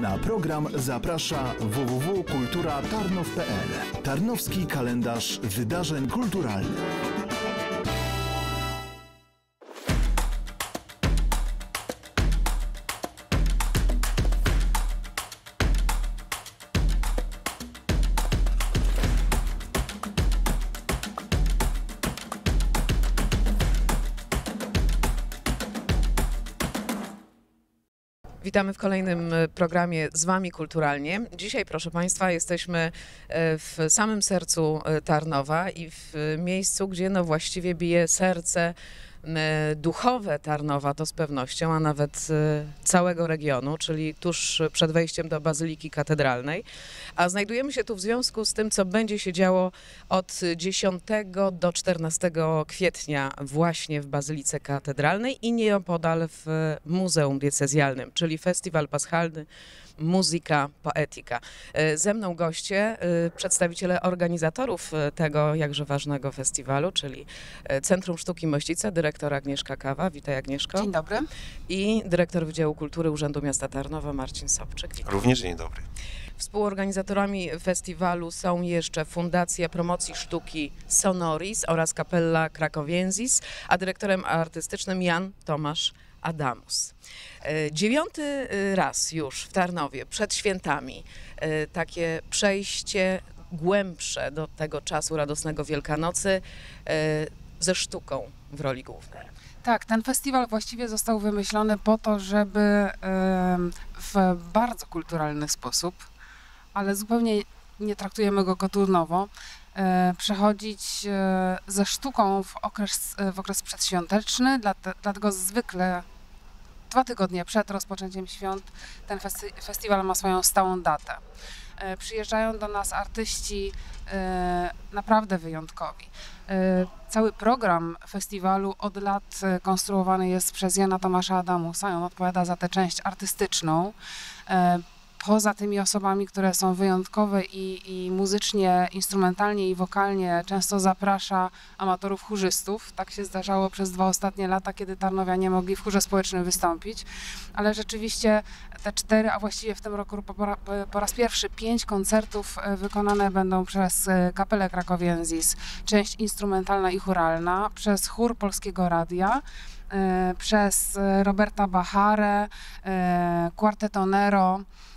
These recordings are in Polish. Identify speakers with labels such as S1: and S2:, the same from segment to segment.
S1: Na program zaprasza www.kulturatarnow.pl Tarnowski kalendarz wydarzeń kulturalnych.
S2: Witamy w kolejnym e, programie z Wami kulturalnie. Dzisiaj, proszę Państwa, jesteśmy e, w samym sercu e, Tarnowa i w miejscu, gdzie no właściwie bije serce duchowe Tarnowa to z pewnością, a nawet e, całego regionu, czyli tuż przed wejściem do Bazyliki Katedralnej. A znajdujemy się tu w związku z tym, co będzie się działo od 10 do 14 kwietnia właśnie w Bazylice Katedralnej i nieopodal w Muzeum Diecezjalnym, czyli Festiwal Paschalny muzyka, poetyka. E, ze mną goście, e, przedstawiciele organizatorów e, tego jakże ważnego festiwalu, czyli Centrum Sztuki Mościce, dyrektor Agnieszka Kawa. Witaj Agnieszko.
S3: Dzień dobry.
S2: I dyrektor Wydziału Kultury Urzędu Miasta Tarnowa Marcin Sobczyk.
S4: Witaj. Również dzień dobry.
S2: Współorganizatorami festiwalu są jeszcze Fundacja Promocji Sztuki Sonoris oraz Kapella Krakowienzis, a dyrektorem artystycznym Jan Tomasz Adamus. E, dziewiąty e, raz już w Tarnowie, przed świętami, e, takie przejście głębsze do tego czasu radosnego Wielkanocy ze sztuką w roli głównej.
S3: Tak, ten festiwal właściwie został wymyślony po to, żeby w bardzo kulturalny sposób, ale zupełnie nie traktujemy go koturnowo, przechodzić ze sztuką w okres, w okres przedświąteczny, dlatego zwykle dwa tygodnie przed rozpoczęciem świąt ten festiwal ma swoją stałą datę. E, przyjeżdżają do nas artyści e, naprawdę wyjątkowi. E, cały program festiwalu od lat konstruowany jest przez Jana Tomasza Adamusa. On odpowiada za tę część artystyczną poza tymi osobami, które są wyjątkowe i, i muzycznie, instrumentalnie i wokalnie, często zaprasza amatorów chórzystów. Tak się zdarzało przez dwa ostatnie lata, kiedy Tarnowianie mogli w chórze społecznym wystąpić, ale rzeczywiście te cztery, a właściwie w tym roku po, po raz pierwszy pięć koncertów e, wykonane będą przez e, Kapelę Krakowienzis, część instrumentalna i churalna, przez chór Polskiego Radia, e, przez Roberta Bacharę, Quarteto Nero, E,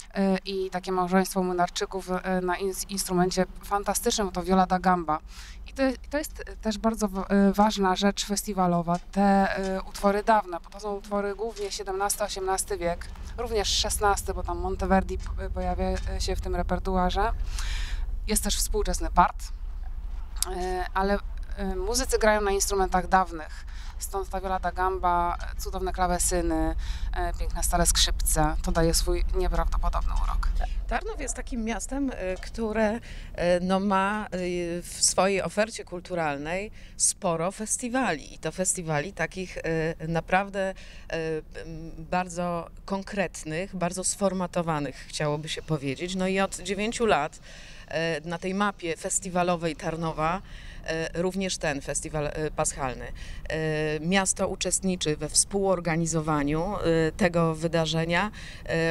S3: i takie małżeństwo Munarczyków e, na instrumencie fantastycznym, to Viola da Gamba. I to, to jest też bardzo e, ważna rzecz festiwalowa, te utwory dawne, bo to są utwory głównie XVII-XVIII wiek, również XVI, bo tam Monteverdi pojawia się w tym repertuarze. Jest też współczesny part, ale muzycy grają na instrumentach dawnych Stąd ta Violata Gamba, cudowne klawesyny, e, piękne stare skrzypce. To daje swój nieprawdopodobny urok.
S2: Tarnów jest takim miastem, e, które no, ma w swojej ofercie kulturalnej sporo festiwali. I to festiwali takich naprawdę bardzo konkretnych, bardzo sformatowanych, chciałoby się powiedzieć. No i od dziewięciu lat na tej mapie festiwalowej Tarnowa również ten festiwal e, paschalny. E, miasto uczestniczy we współorganizowaniu tego wydarzenia.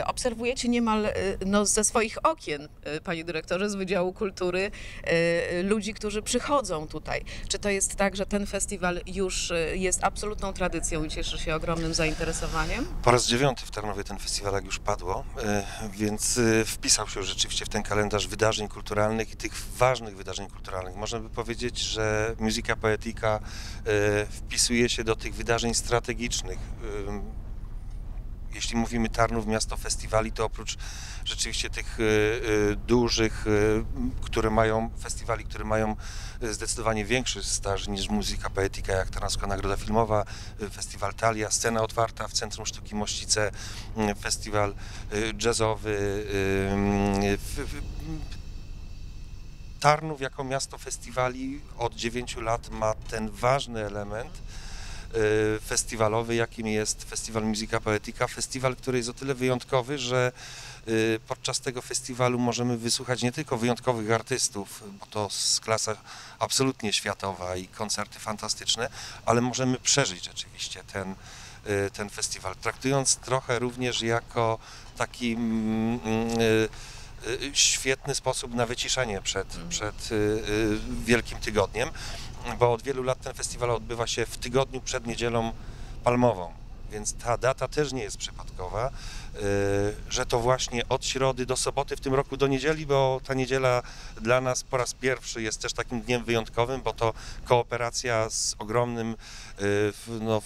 S2: Obserwujecie niemal no, ze swoich okien, panie dyrektorze, z Wydziału Kultury, ludzi, którzy przychodzą tutaj. Czy to jest tak, że ten festiwal już jest absolutną tradycją i cieszy się ogromnym zainteresowaniem?
S4: Po raz dziewiąty w Tarnowie ten festiwal, jak już padło, więc wpisał się rzeczywiście w ten kalendarz wydarzeń kulturalnych i tych ważnych wydarzeń kulturalnych. Można by powiedzieć, że muzyka poetyka e, wpisuje się do tych wydarzeń strategicznych. E, jeśli mówimy Tarnów, miasto festiwali, to oprócz rzeczywiście tych e, dużych, które mają, festiwali, które mają zdecydowanie większy staż niż muzyka poetyka, jak Tarnowska Nagroda Filmowa, festiwal Talia, scena otwarta w Centrum Sztuki Mościce, festiwal jazzowy, Tarnów jako miasto festiwali od 9 lat ma ten ważny element y, festiwalowy, jakim jest Festiwal Muzyka Poetyka. Festiwal, który jest o tyle wyjątkowy, że y, podczas tego festiwalu możemy wysłuchać nie tylko wyjątkowych artystów, bo to jest klasa absolutnie światowa i koncerty fantastyczne, ale możemy przeżyć rzeczywiście ten, y, ten festiwal, traktując trochę również jako taki mm, mm, świetny sposób na wyciszenie przed, przed y, y, Wielkim Tygodniem, bo od wielu lat ten festiwal odbywa się w tygodniu przed Niedzielą Palmową, więc ta data też nie jest przypadkowa, y, że to właśnie od środy do soboty, w tym roku do niedzieli, bo ta niedziela dla nas po raz pierwszy jest też takim dniem wyjątkowym, bo to kooperacja z ogromnym, y, no,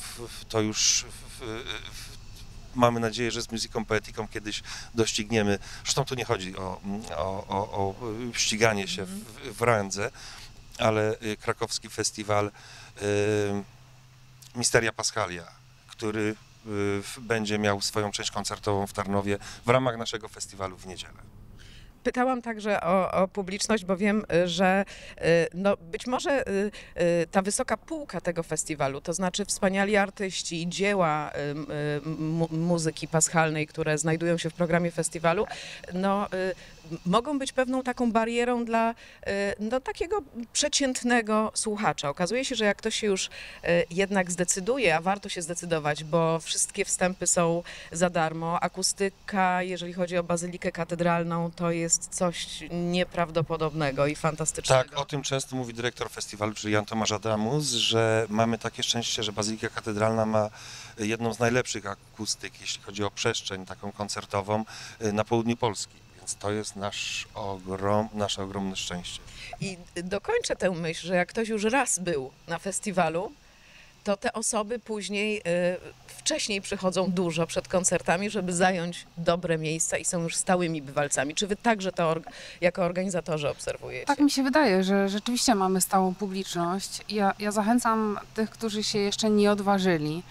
S4: to już w- w- mamy nadzieję, że z muzyką poetyką kiedyś dościgniemy. Zresztą tu nie chodzi o, o, o, o ściganie się w, w randze, ale y, krakowski festiwal y, Misteria Paschalia, który y, będzie miał swoją część koncertową w Tarnowie w ramach naszego festiwalu w niedzielę.
S2: Pytałam także o, o publiczność, bo wiem, y, że y, no, być może y, ta wysoka półka tego festiwalu, to znaczy wspaniali artyści i dzieła mu- muzyki paschalnej, które znajdują się w programie festiwalu, no, mogą być pewną taką barierą dla y, no, takiego przeciętnego słuchacza. Okazuje się, że jak ktoś się już y, jednak zdecyduje, a warto się zdecydować, bo wszystkie wstępy są za darmo, akustyka, jeżeli chodzi o bazylikę katedralną, to jest coś nieprawdopodobnego i fantastycznego.
S4: Tak, o tym często mówi dyrektor festiwalu, czyli Jan Tomasz Adamus, że mamy takie szczęście, że Bazylika Katedralna ma jedną z najlepszych akustyk, jeśli chodzi o przestrzeń taką koncertową y, na południu Polski. Więc to jest nasz ogrom, nasze ogromne szczęście.
S2: I dokończę tę myśl, że jak ktoś już raz był na festiwalu, to te osoby później, y, wcześniej przychodzą dużo przed koncertami, żeby zająć dobre miejsca i są już stałymi bywalcami. Czy wy także to jako organizatorzy obserwujecie?
S3: Tak mi się wydaje, że rzeczywiście mamy stałą publiczność. Ja, ja zachęcam tych, którzy się jeszcze nie odważyli.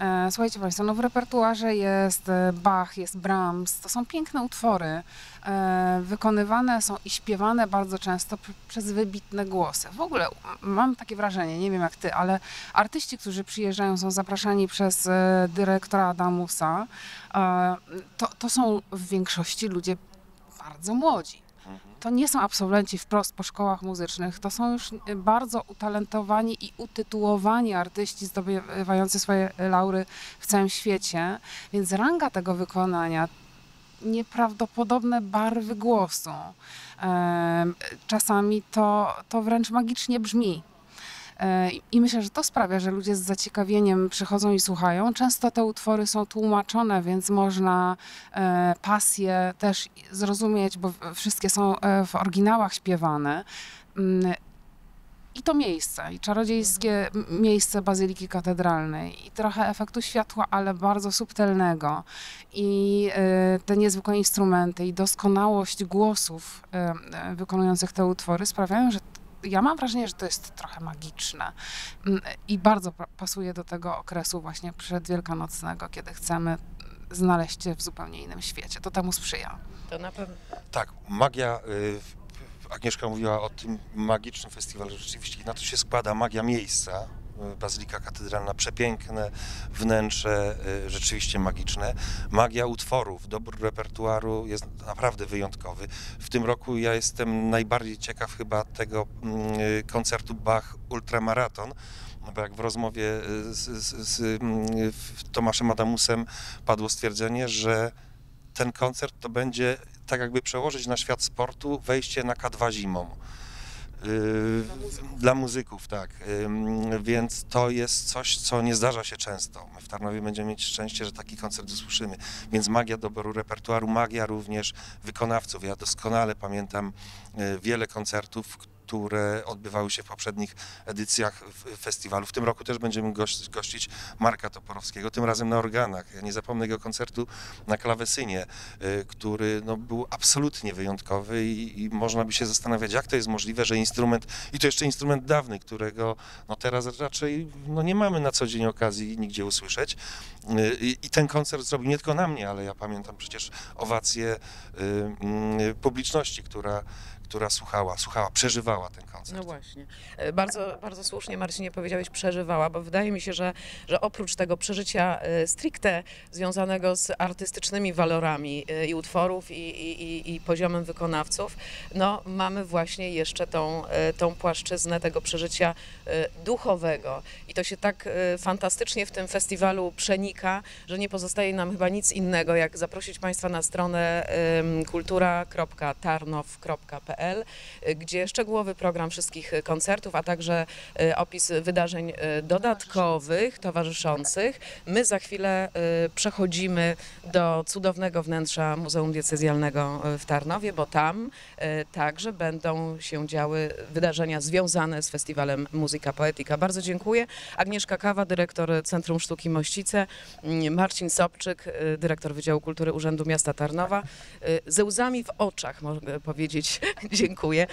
S3: E, Słuchajcie Państwo, no w repertuarze jest e, Bach, jest Brahms, to są piękne utwory. E, Wykonywane są i śpiewane bardzo często przez wybitne głosy. W ogóle mam takie wrażenie, nie wiem jak ty, ale artyści, którzy przyjeżdżają, są zapraszani przez dyrektora Adamusa. To, to są w większości ludzie bardzo młodzi to nie są absolwenci wprost po szkołach muzycznych, to są już y, bardzo utalentowani i utytułowani artyści zdobywający swoje laury w całym świecie, więc ranga tego wykonania, nieprawdopodobne barwy głosu, czasami to, to wręcz magicznie brzmi. E, i- myślę, że to sprawia, że ludzie z zaciekawieniem przychodzą i słuchają. Często te utwory są tłumaczone, więc można e, pasję też zrozumieć, bo wszystkie są e, w oryginałach śpiewane. Mm, I to miejsce, i czarodziejskie miejsce Bazyliki Katedralnej, i trochę efektu światła, ale bardzo subtelnego, i te niezwykłe instrumenty, i doskonałość głosów wykonujących te utwory sprawiają, że ja mam wrażenie, że to jest trochę magiczne Mm, i bardzo pa- pasuje do tego okresu właśnie przedwielkanocnego, kiedy chcemy znaleźć się w zupełnie innym świecie. To temu sprzyja.
S2: To na pewno.
S4: Tak, magia. y, Agnieszka mówiła o tym magicznym festiwalu. Rzeczywiście na to się składa magia miejsca. Bazylika Katedralna, przepiękne wnętrze, y, rzeczywiście magiczne. Magia utworów, dobór repertuaru jest naprawdę wyjątkowy. W tym roku ja jestem najbardziej ciekaw chyba tego mm, y, koncertu Bach Ultramaraton, bo jak w rozmowie y, z, z, z mm, Tomaszem Adamusem padło stwierdzenie, że ten koncert to będzie tak jakby przełożyć na świat sportu wejście na K2 zimą. Yy, Dla muzyków, tak. Ym, Więc to jest coś, co nie zdarza się często. My w Tarnowie będziemy mieć szczęście, że taki koncert usłyszymy. Więc magia doboru repertuaru, magia również wykonawców. Ja doskonale pamiętam y, wiele koncertów, które odbywały się w poprzednich edycjach festiwalu. W tym roku też będziemy goś, gościć Marka Toporowskiego, tym razem na organach. Ja nie zapomnę jego koncertu na klawesynie, y, który no, był absolutnie wyjątkowy i, i można by się zastanawiać, jak to jest możliwe, że instrument, i to jeszcze instrument dawny, którego no, teraz raczej no, nie mamy na co dzień okazji nigdzie usłyszeć. Y, I, I ten koncert zrobił nie tylko na mnie, ale ja pamiętam przecież owację y, mm, publiczności, która, która słuchała, słuchała, przeżywała ten koncert.
S2: No właśnie. E, Bardzo, bardzo słusznie, Marcinie, powiedziałeś przeżywała, bo wydaje mi się, że, że oprócz tego przeżycia e, stricte związanego z artystycznymi walorami e, i utworów, i, i, i- poziomem wykonawców, no mamy właśnie jeszcze tą, tą płaszczyznę tego przeżycia duchowego. I to się tak fantastycznie w tym festiwalu przenika, że nie pozostaje nam chyba nic innego, jak zaprosić Państwa na stronę kultura.tarnow.pl, y, gdzie szczegółowy program wszystkich koncertów, a także y, opis wydarzeń y, dodatkowych, towarzyszących. My za chwilę y, przechodzimy do cudownego wnętrza Muzeum Diecezjalnego w Tarnowie, bo tam także będą się działy wydarzenia związane z festiwalem Muzyka Poetyka. Bardzo dziękuję. Agnieszka Kawa, dyrektor Centrum Sztuki Mościce, mm, Marcin Sobczyk, dyrektor Wydziału Kultury Urzędu Miasta Tarnowa. Ze łzami w oczach mogę powiedzieć dziękuję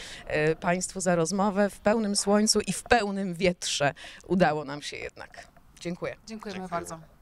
S2: y, Państwu za rozmowę w pełnym słońcu i w pełnym wietrze. Udało nam się jednak. Dziękuję.
S3: Dziękujemy
S4: Dziękuję.
S3: bardzo.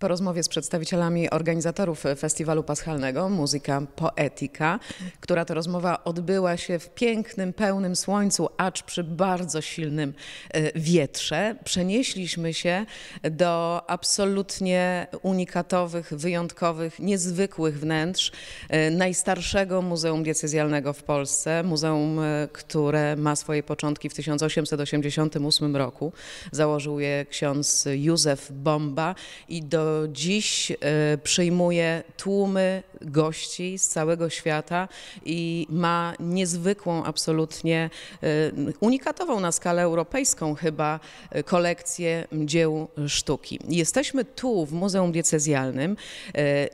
S2: Po rozmowie z przedstawicielami organizatorów festiwalu paschalnego Muzyka Poetyka, która to rozmowa odbyła się w pięknym, pełnym słońcu, acz przy bardzo silnym e, wietrze, przenieśliśmy się do absolutnie unikatowych, wyjątkowych, niezwykłych wnętrz e, najstarszego muzeum diecezjalnego w Polsce. Muzeum, e, które ma swoje początki w 1888 roku. Założył je ksiądz Józef Bomba i do dziś e, przyjmuje tłumy gości z całego świata i ma niezwykłą, absolutnie e, unikatową na skalę europejską chyba e, kolekcję dzieł sztuki. Jesteśmy tu w Muzeum Diecezjalnym,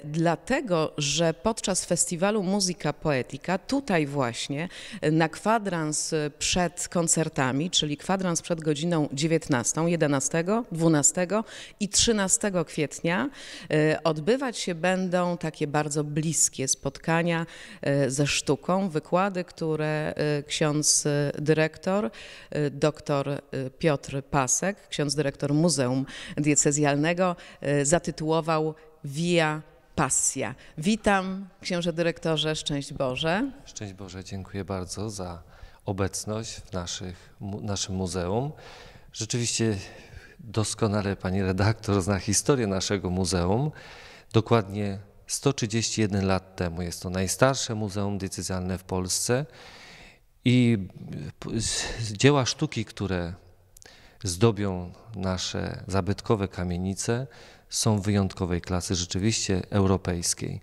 S2: dlatego że podczas festiwalu Muzyka Poetyka, tutaj właśnie na kwadrans przed koncertami, czyli kwadrans przed godziną 19, 11, 12 i 13 kwietnia e, odbywać się będą takie bardzo bliskie spotkania e, ze sztuką, wykłady, które e, ksiądz dyrektor, e, Piotr Pasek, ksiądz dyrektor Muzeum Diecezjalnego zatytułował Via Pasja. Witam księże dyrektorze, szczęść Boże.
S5: Szczęść Boże, dziękuję bardzo za obecność w naszych, naszym muzeum. Rzeczywiście doskonale pani redaktor zna historię naszego muzeum. Dokładnie 131 lat temu jest to najstarsze muzeum decyzjalne w Polsce i dzieła sztuki, które zdobią nasze zabytkowe kamienice, są wyjątkowej klasy, rzeczywiście europejskiej.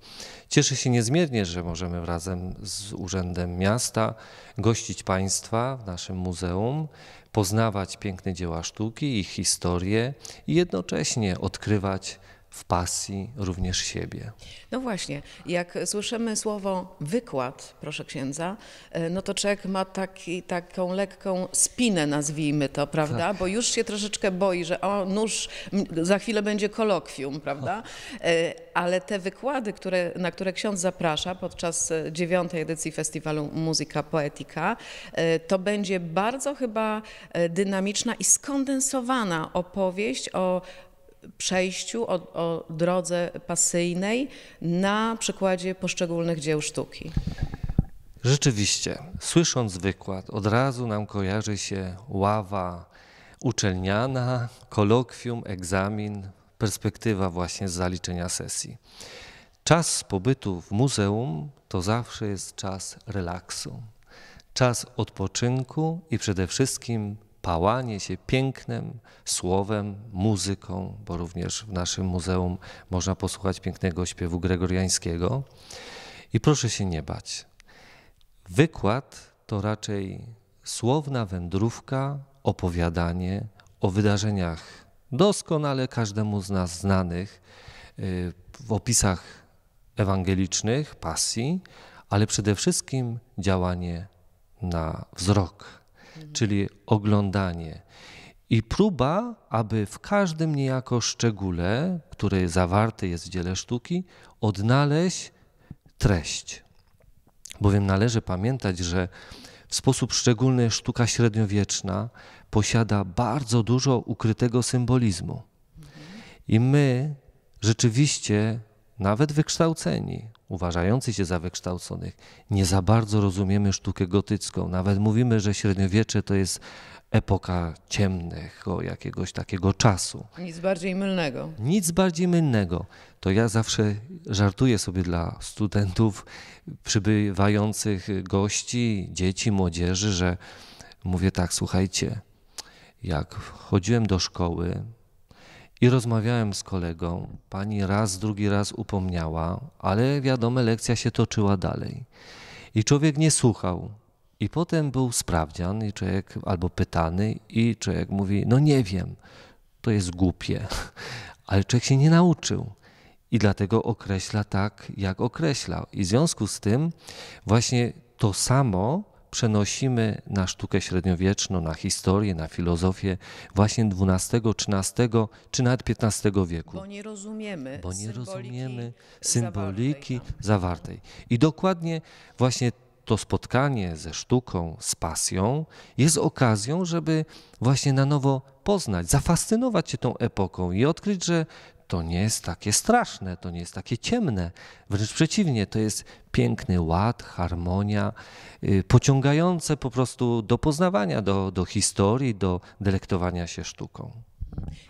S5: Cieszę się niezmiernie, że możemy razem z Urzędem Miasta gościć Państwa w naszym muzeum, poznawać piękne dzieła sztuki, ich historię i jednocześnie odkrywać w pasji również siebie.
S2: No właśnie, jak słyszymy słowo wykład, proszę księdza, e, no to człowiek ma taki, taką lekką spinę, nazwijmy to, prawda? Bo już się troszeczkę boi, że o, nóż, za chwilę będzie kolokwium, prawda? E, Ale te wykłady, które, na które ksiądz zaprasza podczas e, dziewiątej edycji festiwalu Muzyka Poetyka, e, to będzie bardzo chyba dynamiczna i skondensowana opowieść o przejściu, o, o drodze pasyjnej na przykładzie poszczególnych dzieł sztuki.
S5: Rzeczywiście, słysząc wykład, od razu nam kojarzy się ława uczelniana, kolokwium, egzamin, perspektywa właśnie z zaliczenia sesji. Czas pobytu w muzeum to zawsze jest czas relaksu, czas odpoczynku i przede wszystkim pałanie się pięknem, słowem, muzyką, bo również w naszym muzeum można posłuchać pięknego śpiewu gregoriańskiego. I proszę się nie bać. Wykład to raczej słowna wędrówka, opowiadanie o wydarzeniach doskonale każdemu z nas znanych y, w opisach ewangelicznych, pasji, ale przede wszystkim działanie na wzrok, czyli oglądanie. I próba, aby w każdym niejako szczególe, który zawarty jest w dziele sztuki, odnaleźć treść. Bowiem należy pamiętać, że w sposób szczególny sztuka średniowieczna posiada bardzo dużo ukrytego symbolizmu. I my rzeczywiście nawet wykształceni, uważający się za wykształconych, nie za bardzo rozumiemy sztukę gotycką. Nawet mówimy, że średniowiecze to jest epoka ciemnego jakiegoś takiego czasu.
S2: Nic bardziej mylnego.
S5: Nic bardziej mylnego. To ja zawsze żartuję sobie dla studentów, przybywających gości, dzieci, młodzieży, że mówię tak, słuchajcie, jak chodziłem do szkoły i rozmawiałem z kolegą, pani raz, drugi raz upomniała, ale wiadomo, lekcja się toczyła dalej. I człowiek nie słuchał. I potem był sprawdzian i człowiek albo pytany i człowiek mówi, no nie wiem, to jest głupie, ale człowiek się nie nauczył. I dlatego określa tak, jak określa. I w związku z tym właśnie to samo przenosimy na sztukę średniowieczną, na historię, na filozofię właśnie XII, XIII czy nawet XV wieku.
S2: Bo nie rozumiemy
S5: Bo nie
S2: symboliki
S5: rozumiemy
S2: zawartej
S5: symboliki
S2: tam.
S5: zawartej. I dokładnie właśnie to spotkanie ze sztuką, z pasją jest okazją, żeby właśnie na nowo poznać, zafascynować się tą epoką i odkryć, że to nie jest takie straszne, to nie jest takie ciemne. Wręcz przeciwnie, to jest piękny ład, harmonia, y, pociągające po prostu do poznawania, do, do historii, do delektowania się sztuką.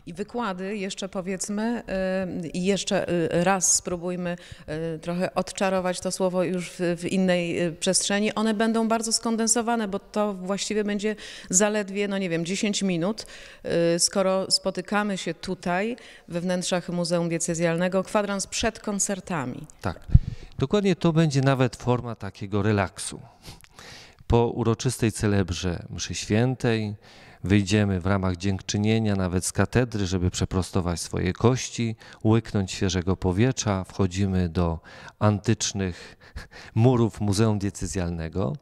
S2: I wykłady jeszcze powiedzmy, y, i jeszcze y, raz spróbujmy y, trochę odczarować to słowo już w, innej przestrzeni. One będą bardzo skondensowane, bo to właściwie będzie zaledwie, no nie wiem, 10 minut. Skoro spotykamy się tutaj we wnętrzach Muzeum Diecezjalnego, kwadrans przed koncertami.
S5: Tak. Dokładnie to będzie nawet forma takiego relaksu. Po uroczystej celebrze mszy świętej wyjdziemy w ramach dziękczynienia nawet z katedry, żeby przeprostować swoje kości, łyknąć świeżego powietrza. Wchodzimy do antycznych murów Muzeum Diecezjalnego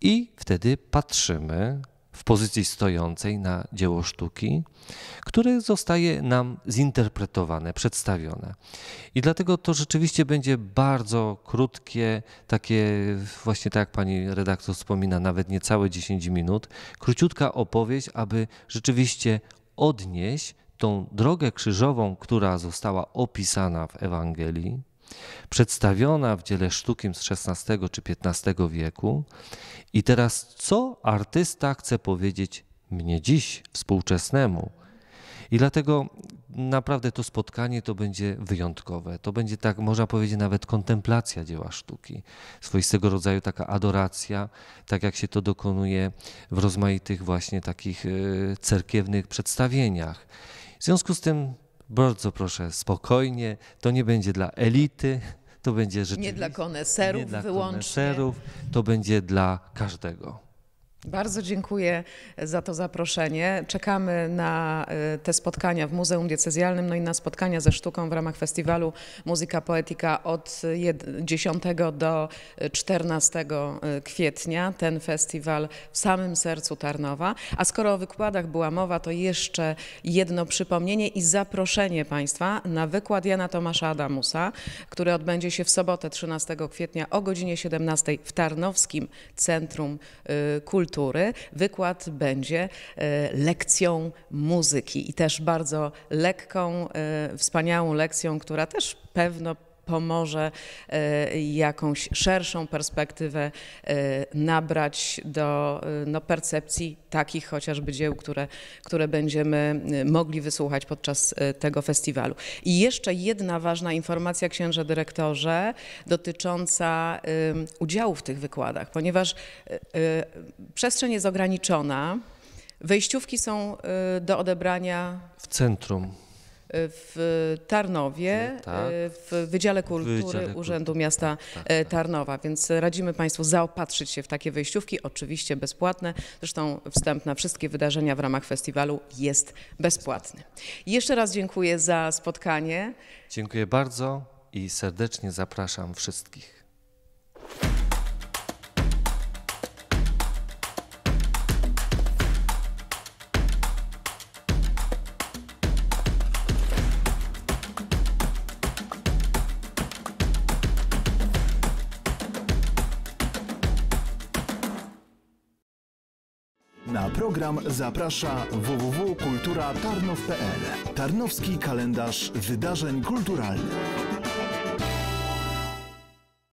S5: i wtedy patrzymy w pozycji stojącej na dzieło sztuki, które zostaje nam zinterpretowane, przedstawione. I dlatego to rzeczywiście będzie bardzo krótkie, takie właśnie tak jak pani redaktor wspomina, nawet niecałe 10 minut, króciutka opowieść, aby rzeczywiście odnieść tą drogę krzyżową, która została opisana w Ewangelii, przedstawiona w dziele sztuki z XVI czy XV wieku. I teraz, co artysta chce powiedzieć mnie dziś, współczesnemu? I dlatego naprawdę to spotkanie to będzie wyjątkowe. To będzie tak, można powiedzieć, nawet kontemplacja dzieła sztuki. Swoistego rodzaju taka adoracja, tak jak się to dokonuje w rozmaitych właśnie takich e, cerkiewnych przedstawieniach. W związku z tym bardzo proszę spokojnie, to nie będzie dla elity, to będzie rzeczywiście
S2: Nie dla koneserów
S5: nie dla
S2: wyłącznie.
S5: koneserów, to będzie dla każdego.
S2: Bardzo dziękuję za to zaproszenie. Czekamy na y, te spotkania w Muzeum Diecezjalnym, no i na spotkania ze sztuką w ramach festiwalu Muzyka Poetyka od jed- 10 do 14 kwietnia. Ten festiwal w samym sercu Tarnowa. A skoro o wykładach była mowa, to jeszcze jedno przypomnienie i zaproszenie Państwa na wykład Jana Tomasza Adamusa, który odbędzie się w sobotę 13 kwietnia o godzinie 17 w Tarnowskim Centrum y, Kultury. Wykład będzie e, lekcją muzyki i też bardzo lekką, e, wspaniałą lekcją, która też pewno pomoże e, jakąś szerszą perspektywę e, nabrać do e, no, percepcji takich chociażby dzieł, które, które będziemy mogli wysłuchać podczas tego festiwalu. I jeszcze jedna ważna informacja, księże dyrektorze, dotycząca udziału w tych wykładach, ponieważ przestrzeń jest ograniczona. Wejściówki są do odebrania
S5: W centrum
S2: w Tarnowie,
S5: Tak.
S2: w Wydziale Kultury
S5: Wydziale
S2: Urzędu
S5: Kultury,
S2: Miasta
S5: tak,
S2: e,
S5: tak.
S2: Tarnowa, więc radzimy Państwu zaopatrzyć się w takie wejściówki, oczywiście bezpłatne. Zresztą wstęp na wszystkie wydarzenia w ramach festiwalu jest bezpłatny. Jeszcze raz dziękuję za spotkanie.
S5: Dziękuję bardzo i serdecznie zapraszam wszystkich.
S1: Program zaprasza www.kulturatarnów.pl Tarnowski kalendarz wydarzeń kulturalnych.